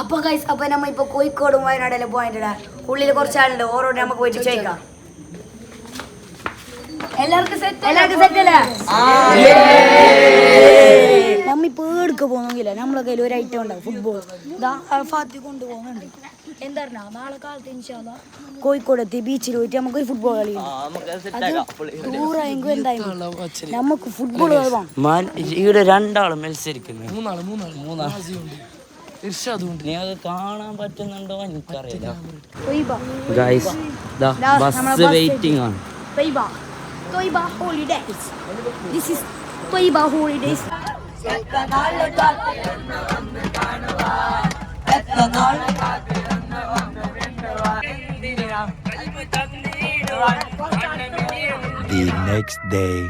അപ്പൊ ഗൈസ് അപ്പൊ നമ്മ ഇപ്പൊ കോഴിക്കോടും വയനാടെല്ലാം പോയിട്ടാ ഉള്ളിൽ കുറച്ചാളുണ്ട്. ഓരോട് നമ്മ പോയിട്ട് ചോദിക്കാം. എല്ലാവർക്കും സെറ്റ് എല്ലാവർക്കും സെറ്റ് അല്ലേ? നമ്മ ഇപ്പൊ എടുക്ക പോകുന്നെങ്കിലേ നമ്മളെ കയ്യിൽ ഒരു ഐറ്റം ഉണ്ടാവും ഫുട്ബോൾ ഫാത്തി കൊണ്ടുപോകുന്നുണ്ട്. എന്താ പറഞ്ഞാ? നാളെ കാലത്ത് ഇൻഷാല്ല കോഴിക്കോട് എത്തി ബീച്ചിൽ പോയിട്ട് നമുക്ക് ഒരു ഫുട്ബോൾ കളി ടൂറായെങ്കിലും ടൂറായെങ്കിൽ എന്തായാലും നമുക്ക് ഫുട്ബോൾ മാൻ ഇവിടെ രണ്ടാളും മത്സരിക്കുന്നു. മൂന്നാൾ മൂന്നാൾ. മൂന്നാൾ. ഇർഷാദുണ്ട് നീ അത് കാണാൻ പറ്റുന്നുണ്ടോ എനിക്കറിയില്ല. ഗൈസ് ബസ് bus വെയിറ്റിംഗ് ആണ്. Thoiba. Thoiba holidays this is Thoiba holidays the next day.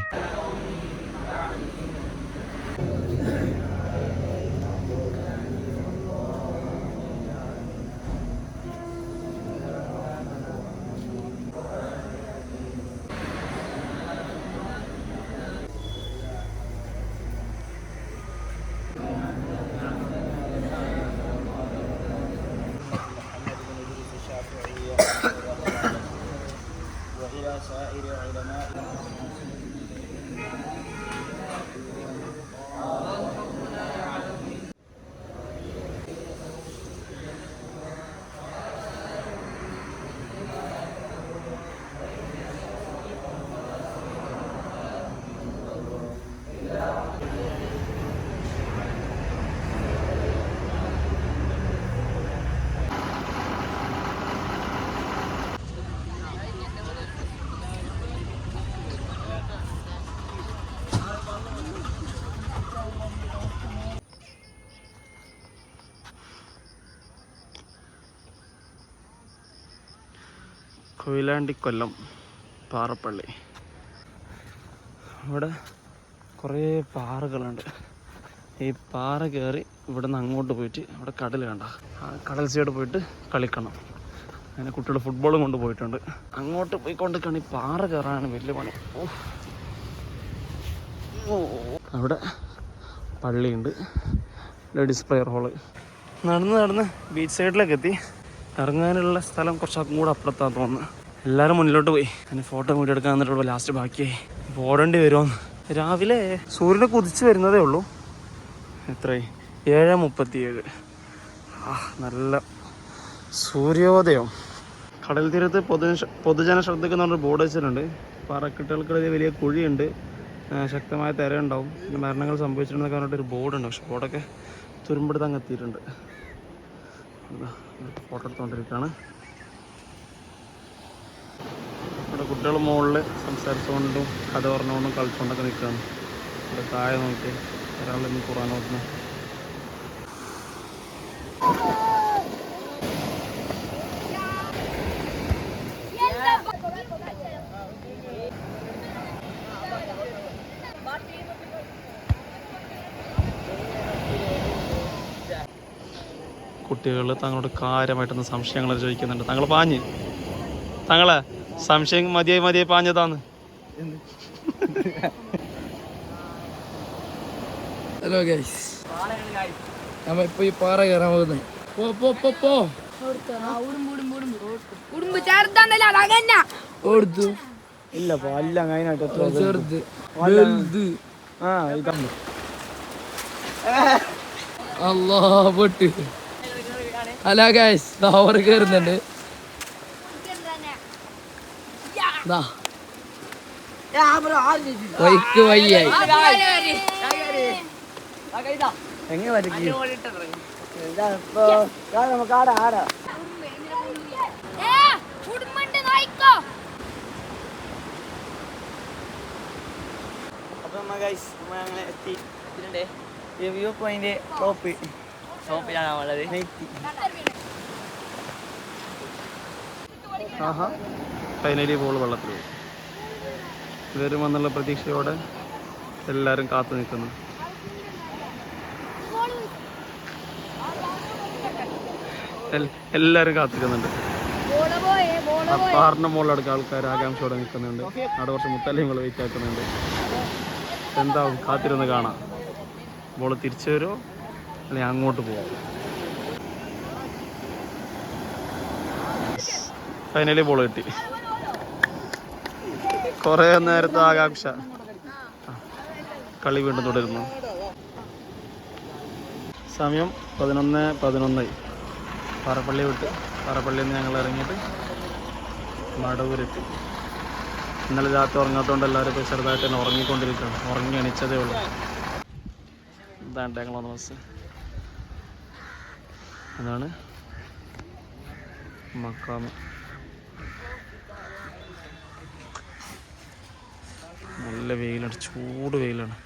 Koyilandy Kollam Parappally. ഇവിടെ കുറേ പാറകളുണ്ട്. ഈ പാറ കയറി ഇവിടെ നിന്ന് അങ്ങോട്ട് പോയിട്ട് ഇവിടെ കടൽ കണ്ട. ആ കടൽ സൈഡ് പോയിട്ട് കളിക്കണം. അങ്ങനെ കുട്ടികൾ ഫുട്ബോളും കൊണ്ട് പോയിട്ടുണ്ട്. അങ്ങോട്ട് പോയിക്കൊണ്ടിരിക്കുകയാണ്. ഈ പാറ കയറാനാണ് വലിയ പണി. അവിടെ പള്ളിയുണ്ട്. ലേഡീസ് പ്ലെയർ ഹോൾ നടന്ന് നടന്ന് ബീച്ച് സൈഡിലേക്ക് എത്തി. ഇറങ്ങാനുള്ള സ്ഥലം കുറച്ചും കൂടെ അപ്പുറത്താ തോന്നുന്നു. എല്ലാവരും മുന്നിലോട്ട് പോയി. അതിന് ഫോട്ടോ വീഡിയോ എടുക്കാൻ എന്നിട്ടുള്ള ലാസ്റ്റ് ബാക്കിയായി ഓടേണ്ടി വരുമെന്ന് രാവിലെ സൂര്യനെ കുതിച്ച് വരുന്നതേ ഉള്ളൂ. എത്രയായി? ഏഴ് മുപ്പത്തിയേഴ്. ആ നല്ല സൂര്യോദയം. കടൽ തീരത്ത് പൊതു പൊതുജന ശ്രദ്ധയ്ക്ക് പറഞ്ഞ ബോർഡ് വെച്ചിട്ടുണ്ട്. പാറക്കെട്ടുകൾക്കിടയിൽ വലിയ കുഴിയുണ്ട്. ശക്തമായ തിര ഉണ്ടാവും പിന്നെ മരണങ്ങൾ സംഭവിച്ചിട്ടുണ്ടെന്നൊക്കെ പറഞ്ഞിട്ട് ഒരു ബോർഡുണ്ട് പക്ഷെ ബോർഡൊക്കെ തുരുമ്പെടുത്ത് അങ്ങ് എത്തിയിട്ടുണ്ട്. ഫോട്ടോ എടുത്തുകൊണ്ടിരിക്കുകയാണ്. ഇവിടെ കുട്ടികൾ മുകളിൽ സംസാരിച്ചുകൊണ്ടും കഥ പറഞ്ഞുകൊണ്ടും കളിച്ചുകൊണ്ടൊക്കെ നിൽക്കുകയാണ്. ഇവിടെ താഴെ നോക്കി ഒരാളിന്ന് ഖുറാൻ ഓർന്നു കുട്ടികൾ തങ്ങളോട് കാര്യമായിട്ടൊന്ന് സംശയങ്ങൾ ചോദിക്കുന്നുണ്ട്. താങ്കൾ പാഞ്ഞ്. താങ്കളെ സംശയം മതിയായി മതിയായി പാഞ്ഞതാന്ന്. ഹലോ ഗൈസ് നമ്മ ഇപ്പൊ ഈ പാറ കയറാൻ പോകുന്നത് പോ പോ പോ പോ. ഓടുത്തു. ഇല്ല അല്ല അതിനായിട്ട് ചെറുത്. വലുത്. ആ ഇതാണ് അല്ലാ പൊട്ട്. ഹലോ ഗൈസ് അവർ കയറുന്നുണ്ട്. വൈക്ക് വയ്യായി. എങ്ങനെ വരയ്ക്കും അപ്പൊ ഗൈസ് അങ്ങനെ എത്തി. വ്യൂ പോയിന്റ് ടോപ്പ് ടോപ്പിലാണ് ഉള്ളത് ആഹാ ഫൈനലി ബോൾ വെള്ളത്തിൽ വരുമെന്നുള്ള പ്രതീക്ഷയോടെ എല്ലാവരും കാത്തു നിൽക്കുന്നു. എല്ലാവരും കാത്തിരിക്കുന്നുണ്ട്. ആ പാറിന്റെ മുകളിലടക്കം ആൾക്കാർ ആകാംക്ഷയോടെ നിൽക്കുന്നുണ്ട്. അവിടെ കുറച്ച് മുത്തലയും വെയിറ്റ് ആക്കുന്നുണ്ട്. എന്താവും? കാത്തിരുന്ന് കാണാം. ബോൾ തിരിച്ചു വരുമോ അല്ലെങ്കിൽ അങ്ങോട്ട് പോവാം. ഫൈനലി ബോൾ കിട്ടി. കുറേ നേരത്തെ ആകാംക്ഷ. കളി വീണ്ടും തുടരുന്നു. സമയം പതിനൊന്ന് പതിനൊന്ന്. പാറപ്പള്ളി വിട്ട് പാറപ്പള്ളിയിൽ നിന്ന് ഞങ്ങൾ ഇറങ്ങിയിട്ട് മടവൂരെത്തി. ഇന്നലെ രാത്രി ഉറങ്ങാത്തതുകൊണ്ട് എല്ലാവരും ഇപ്പോൾ ചെറുതായിട്ട് തന്നെ ഉറങ്ങിക്കൊണ്ടിരിക്കുകയാണ്. ഉറങ്ങി അണിച്ചതേ ഉള്ളൂ. ഇതാണ് ഞങ്ങളൊന്ന് ബസ് അതാണ് മക്കാമ് നല്ല വെയിലാണ് ചൂട് വെയിലാണ്.